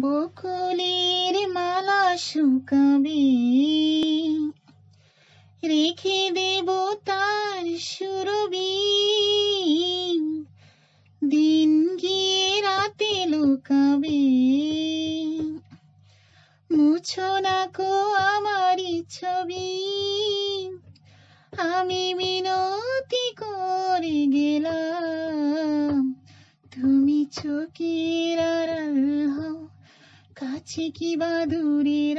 বকুলের মালা শুকাবে। রেখে দেব তার সুরবি। দিন গিয়ে রাতে লুকাবে। মুছো না কো আমারই ছবি। আমি মিনতি করে গেলাম। তুমি চোখের আড়াল কাছে কি বা দূরে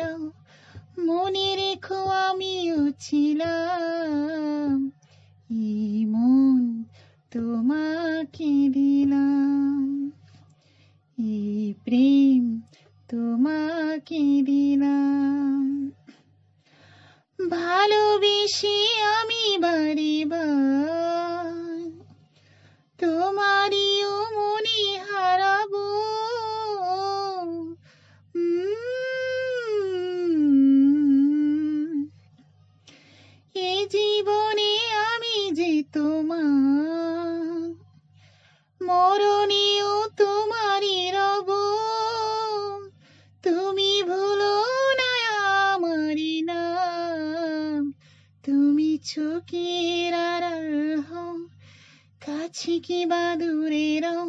মনে রেখো আমিও ছিলাম এই মন তোমাকে দিলাম। এই প্রেম তোমাকে দিলাম। ভালোবেসে আমি জীবনে আমি যে তোমার, মরণেও তোমারই রব। তুমি ভুলো না আমারি নাম, তুমি চোখের কাছে কি বা দূরে রও,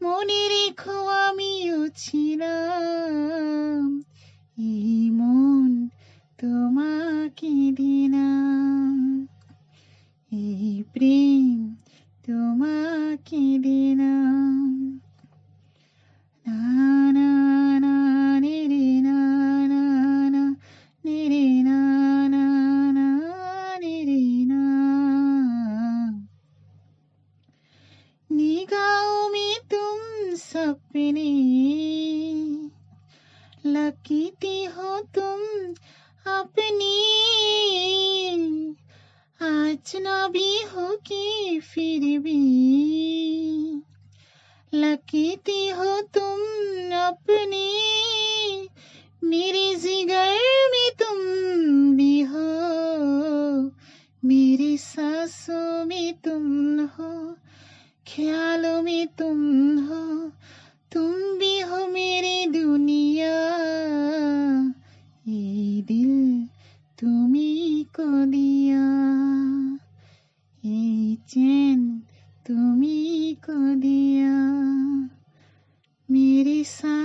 মনে রেখো আমিও ছিলাম। এই মন তোমাকে এই প্রেম তোমাকে দিলাম না না না রে রে না না না রে রে না না না রে রে না निगाहों में तुम सपने लगती हो तुम अपनी आज ना भी हो के फिर भी लगती हो तुम अपनी मेरे जिगर में तुम भी हो मेरी सांसों में तुम हो ख्यालों में तुम हो तुम भी हो मेरी दुनिया ये दिल तुम्ही तुम्ही को दिया मेरी सांसों